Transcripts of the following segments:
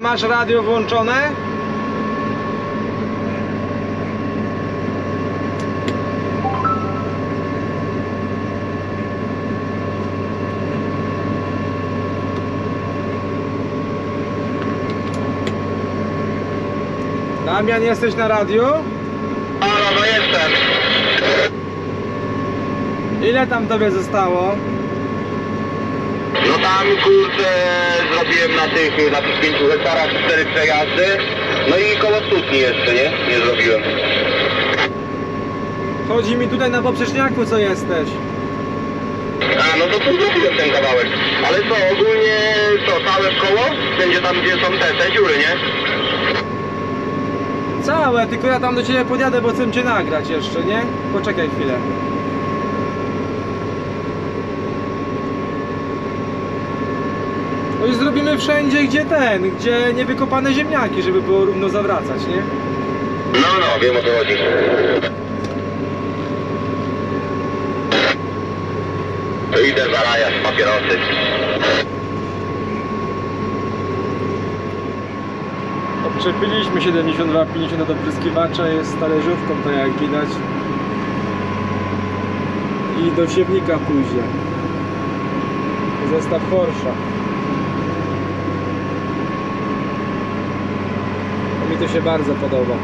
Masz radio włączone? Damian, jesteś na radiu? Halo, no jestem. Ile tam tobie zostało? No tam kurczę zrobiłem na tych, na tych 5 hektarach 4 przejazdy. No i koło stutni jeszcze, nie? Nie zrobiłem. Chodzi mi tutaj na poprzeczniaku, co jesteś. A, no to tu zrobiłem ten kawałek. Ale co, ogólnie co, całe w koło? Będzie tam, gdzie są te, te dziury, nie? Całe, tylko ja tam do ciebie podjadę, bo chcę cię nagrać jeszcze, nie? Poczekaj chwilę. No i zrobimy wszędzie, gdzie ten, gdzie niewykopane ziemniaki, żeby było równo zawracać, nie? No, no, wiem o co chodzi. To idę zarajać papierosy. Odczepiliśmy 72-50 do opryskiwacza, jest talerzówką, to jak widać. I do siewnika pójdzie. Zestaw Porsche. Mi to się bardzo podoba.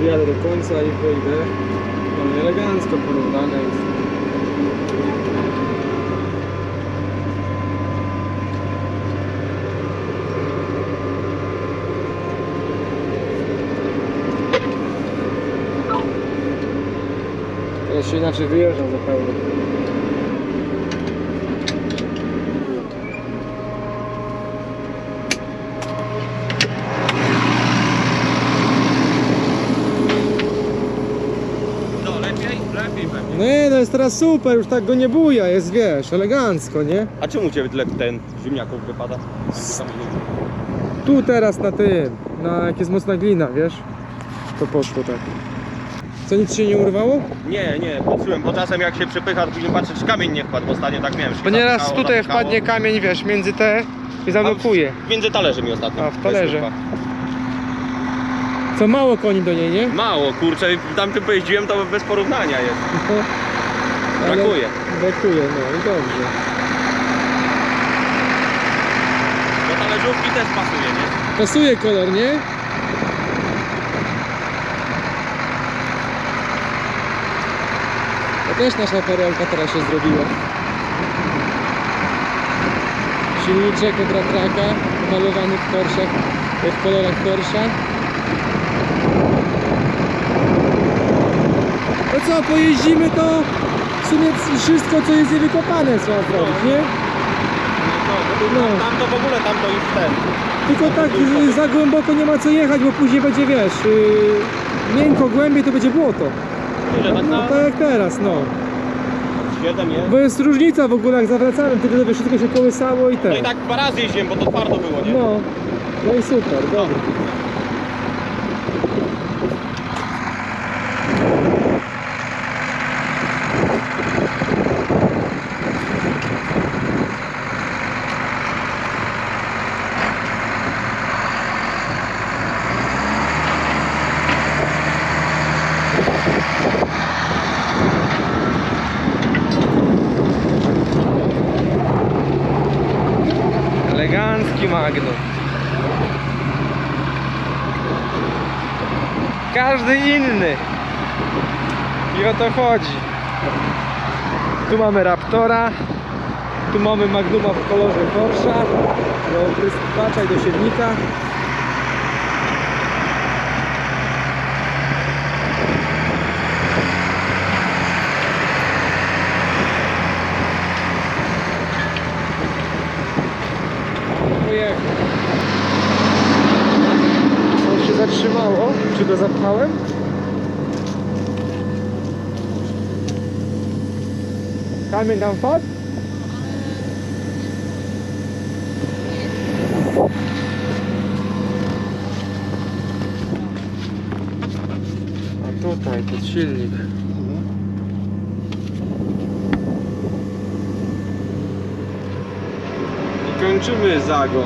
Wyjadę do końca i wyjdę. No elegancko porównane jest. Się inaczej wyjeżdżam zupełnie. No lepiej? Lepiej pewnie. Nie, no jest teraz super, już tak go nie buja, jest wiesz, elegancko, nie? A czemu cię tyle ten ziemniaków wypada? Tam Tu teraz na tym, na jak jest mocna glina, wiesz? To poszło tak. Co, nic się nie urwało? Nie, nie, patrzyłem, bo czasem jak się przepycha, to później patrzę, czy kamień nie wpadł. Ostatnio tak miałem. Bo nieraz tutaj wpadnie kamień, wiesz, między te i zablokuje. Między talerze mi ostatnio. A, w talerze. Co mało koni do niej, nie? Mało, kurczę, tam czym pojeździłem, to bez porównania jest. Brakuje. Brakuje, no i dobrze. Do talerzówki też pasuje, nie? Pasuje kolor, nie? To też nasza perełka teraz się zrobiła. Silniczek od ratraka, malowany w w kolorach Porsche. No co, pojeździmy to w sumie wszystko co jest niewykopane trzeba zrobić, nie? No, No. tam to w ogóle, tam to już ten. Tylko tak y, za głęboko nie ma co jechać, bo później będzie, wiesz, yy, miękko, głębiej to będzie błoto. Ile tak No na tak jak teraz, no. 7 jest? Bo jest różnica w ogóle jak zawracałem, wtedy to wszystko się kołysało i No i ten. tak dwa razy jeździłem, bo to twardo było, nie? No, no i super, dobra. O to chodzi. Tu mamy Raptora. Tu mamy Magnuma w kolorze Porsche. Do opryskiwacza i do się zatrzymało. Czy go zapchałem? Kamień tam? A tutaj, pod silnik. I kończymy zagon.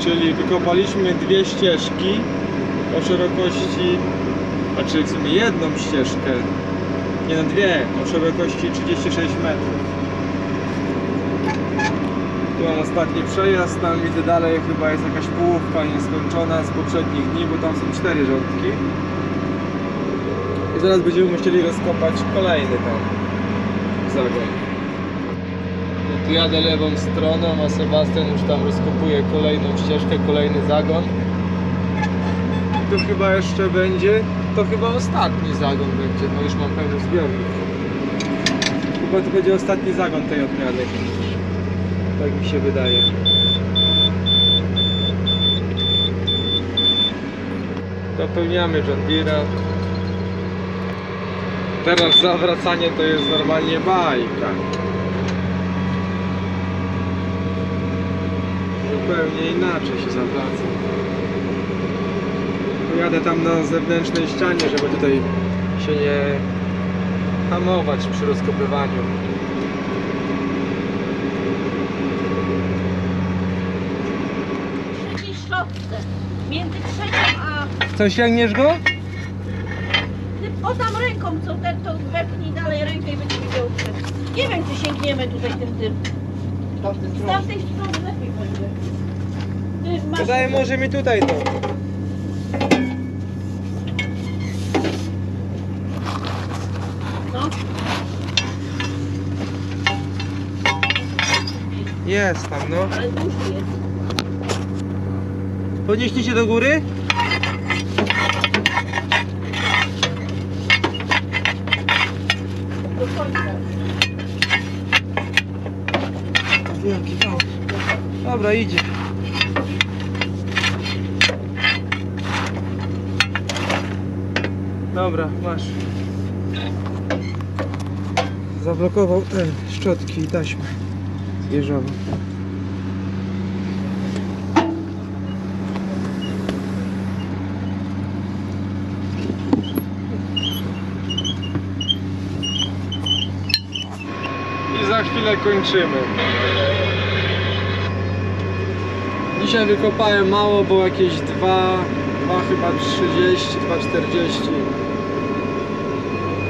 Czyli wykopaliśmy dwie ścieżki o szerokości, znaczy w sumie jedną ścieżkę, nie no dwie, o szerokości 36 metrów. Tu mam ostatni przejazd, tam widzę dalej chyba jest jakaś połówka nieskończona z poprzednich dni, bo tam są cztery rządki. I zaraz będziemy musieli rozkopać kolejny tam zagon. No tu jadę lewą stroną, a Sebastian już tam rozkopuje kolejną ścieżkę, kolejny zagon. Tu chyba jeszcze będzie, to chyba ostatni zagon będzie, bo już mam pełny zbiornik. Chyba to będzie ostatni zagon tej odmiany. Tak mi się wydaje. Dopełniamy John Deere'a. Teraz zawracanie to jest normalnie bajka. Zupełnie inaczej się zawraca. Pojadę tam na zewnętrznej ścianie, żeby tutaj się nie hamować przy rozkopywaniu. trzeciej szczotce. Między trzecią a... Co, sięgniesz go? Ty o tam ręką, co ten, to wepnij dalej rękę i będzie widział. że- Nie wiem, czy sięgniemy tutaj tym tym. Z tamtej strony lepiej będzie. Ty masz... Wydaje może mi tutaj to. No. Jest tam, no. Ale dłuższy jest. Podnieśliście do góry? Do końca. Wielki to. Dobra, idzie. Dobra, masz. Zablokował ten szczotki i taśmę zwierzową. I za chwilę kończymy. Dzisiaj wykopałem mało, bo jakieś 2, 2 chyba 30, 2,40.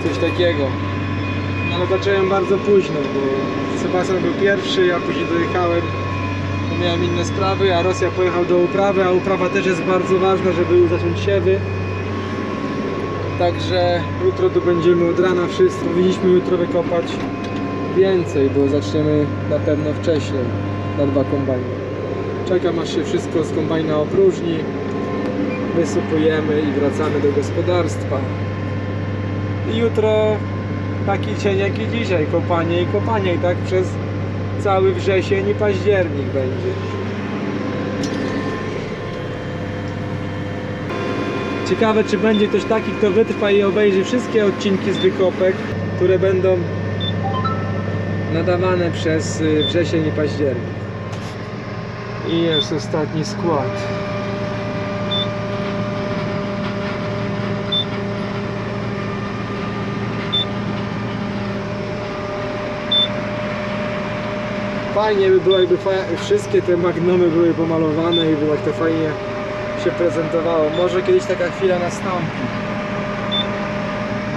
Coś takiego. No, Ale zacząłem bardzo późno, bo Sebastian był pierwszy, ja później dojechałem, bo miałem inne sprawy, a Rosja pojechał do uprawy, a uprawa też jest bardzo ważna, żeby zacząć siewy. Także jutro tu będziemy od rana wszyscy. Powinniśmy jutro wykopać więcej, bo zaczniemy na pewno wcześniej na dwa kombajny. Czekam aż się wszystko z kombajna opróżni, wysypujemy i wracamy do gospodarstwa. Jutro taki dzień jak i dzisiaj, kopanie i kopanie i tak przez cały wrzesień i październik będzie. Ciekawe czy będzie ktoś taki, kto wytrwa i obejrzy wszystkie odcinki z wykopek, które będą nadawane przez y, wrzesień i październik. I jest ostatni skład. Fajnie by było, jakby fa- wszystkie te magnomy były pomalowane i by tak to fajnie się prezentowało. Może kiedyś taka chwila nastąpi.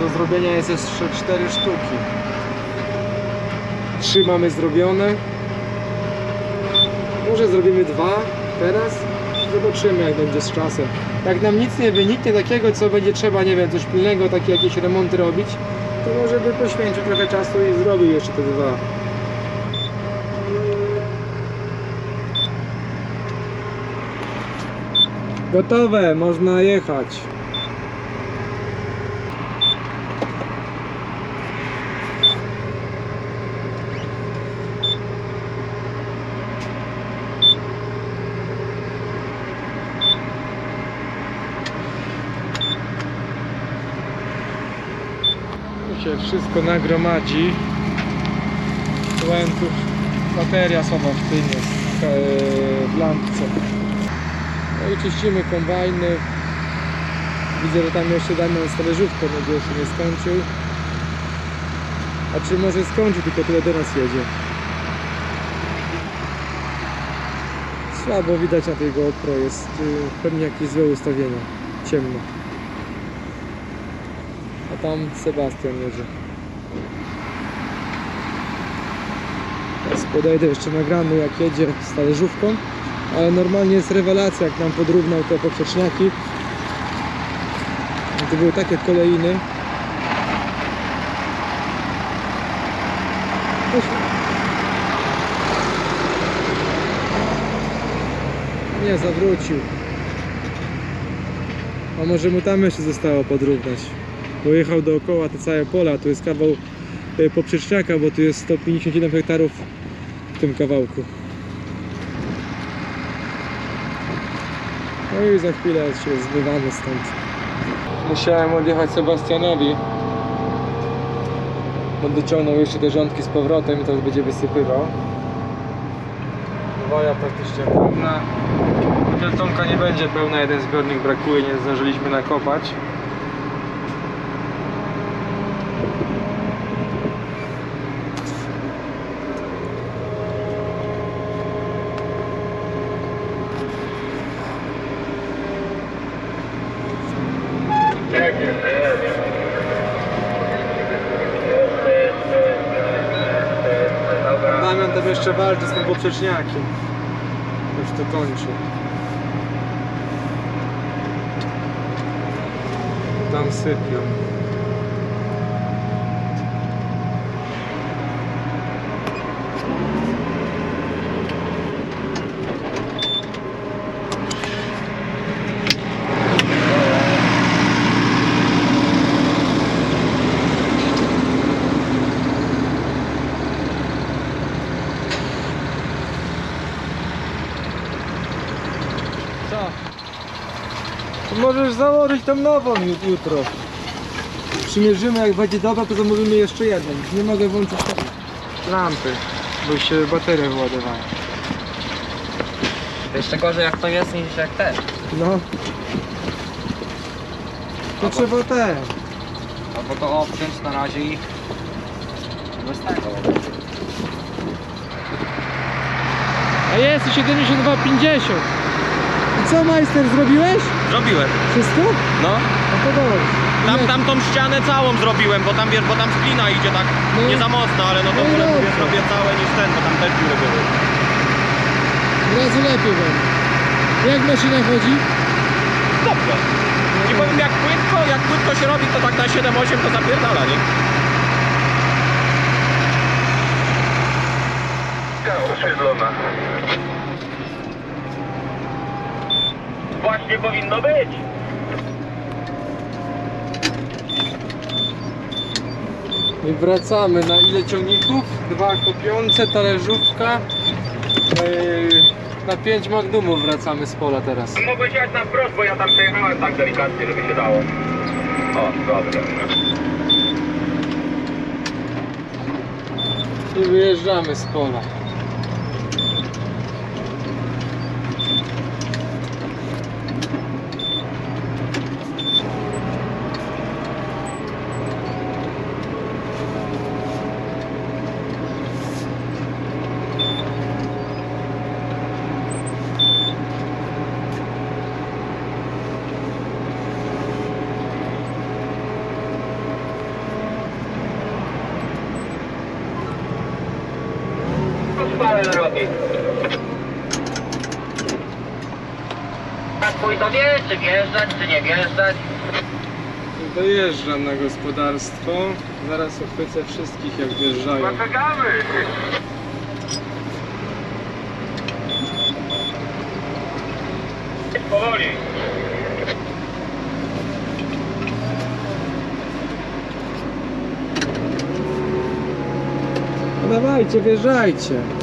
Do zrobienia jest jeszcze 4 sztuki. Trzy mamy zrobione. Może zrobimy dwa teraz. Zobaczymy jak będzie z czasem. Jak nam nic nie wyniknie takiego, co będzie trzeba, nie wiem, coś pilnego, takie jakieś remonty robić, to może by poświęcił trochę czasu i zrobił jeszcze te dwa. Gotowe, można jechać. Tu się wszystko nagromadzi. Łańcuch, bateria słaba w tym jest, e, w lampce. No i czyścimy kombajny. Widzę, że tam jeszcze Damian talerzówką będzie jeszcze nie skończył. A czy może skończy, tylko tyle do nas jedzie. Słabo widać na tej GoPro, jest y, pewnie jakieś złe ustawienia. Ciemno. A tam Sebastian jedzie. Teraz podejdę jeszcze nagramy jak jedzie z talerzówką. Ale normalnie jest rewelacja jak nam podrównał te poprzeczniaki. To były takie kolejny. Nie, zawrócił. A może mu tam jeszcze zostało podrównać. Bo jechał dookoła te całe pola, tu jest kawał e, poprzeczniaka, bo tu jest 157 hektarów w tym kawałku. No i za chwilę się zbywamy stąd. Musiałem odjechać Sebastianowi. Bo dociągnął jeszcze te rządki z powrotem i już będzie wysypywał. Woja praktycznie pełna. Deltonka nie będzie pełna, jeden zbiornik brakuje, nie zdążyliśmy nakopać. Tam jeszcze walczy z tym poprzeczniakiem. Już to kończy. Tam sypią. To możesz założyć tą nową ju- jutro. Przymierzymy, jak będzie dobra, to zamówimy jeszcze jeden. Nie mogę włączyć tej lampy, bo się baterie wyładowają. To jeszcze gorzej jak to jest niż jak ten. No. To trzeba te. Albo to obciąć na razie i bez tego. A jest 72,50. I co majster, zrobiłeś? Zrobiłem. Wszystko? No. No to dobrze. Tam, Nie, tam tą ścianę całą zrobiłem, bo tam wiesz, bo tam splina idzie tak No. nie za mocno, ale no to No i wolę mówię, dobrze. zrobię całe niż ten, bo tam też dziury były. Od razu lepiej będzie. Jak maszyna chodzi? Dobrze. I powiem jak płytko, jak płytko się robi, to tak na 7-8 to zapierdala, nie? Właśnie powinno być. I wracamy na ile ciągników? Dwa kopiące, talerzówka. Yy, na pięć magnumów wracamy z pola teraz. Mogłeś jechać na wprost, bo ja tam przejechałem tak delikatnie, żeby się dało. O, dobrze. I wyjeżdżamy z pola. Czy wjeżdżać, czy nie wjeżdżać. Dojeżdżam na gospodarstwo. Zaraz uchwycę wszystkich jak wjeżdżają. Poczekamy. Powoli. No dawajcie, wjeżdżajcie.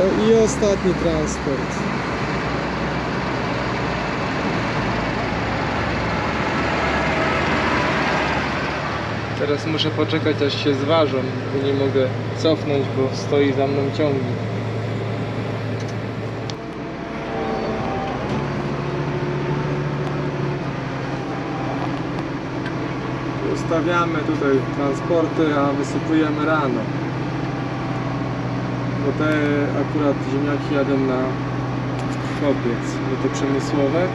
I ostatni transport. Teraz muszę poczekać aż się zważą, bo nie mogę cofnąć, bo stoi za mną ciągnik. Ustawiamy tutaj transporty, a wysypujemy rano. Bo te akurat ziemniaki jadą na kopiec, nie te przemysłowe.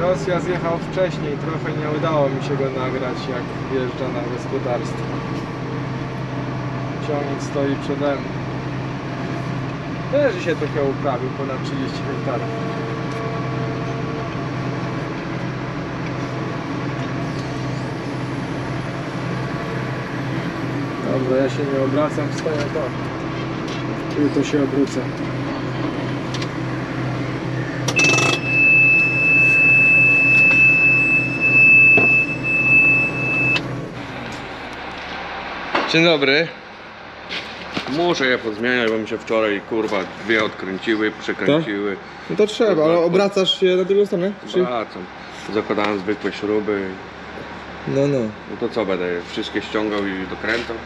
Rosja zjechał wcześniej, trochę nie udało mi się go nagrać jak wjeżdża na gospodarstwo. Ciągnik stoi przede mną. Też się trochę uprawił, ponad 30 hektarów. Dobra, ja się nie obracam. Tu to się obrócę. Dzień dobry. Muszę je pozmieniać, bo mi się wczoraj kurwa dwie odkręciły, przekręciły. No to trzeba, ale obracasz się na drugą stronę? Czy... Wracam. Zakładałem zwykłe śruby. No, no. No to co będę wszystkie ściągał i dokręcał?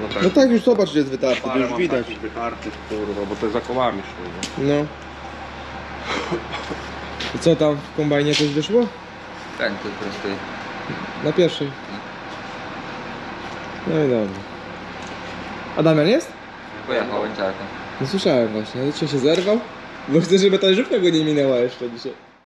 No tak. No tak, już zobacz, że jest wytarty, to Parę już mam widać. takich wytartych, kurwa, bo to za kołami szło. No. I co tam w kombajnie coś wyszło? Ten tu prosty. Na pierwszej. No i dobra. A Damian jest? Pojechał łańczarką. No słyszałem właśnie, dzisiaj się zerwał. Bo chcę, żeby ta żywka go nie minęła jeszcze dzisiaj.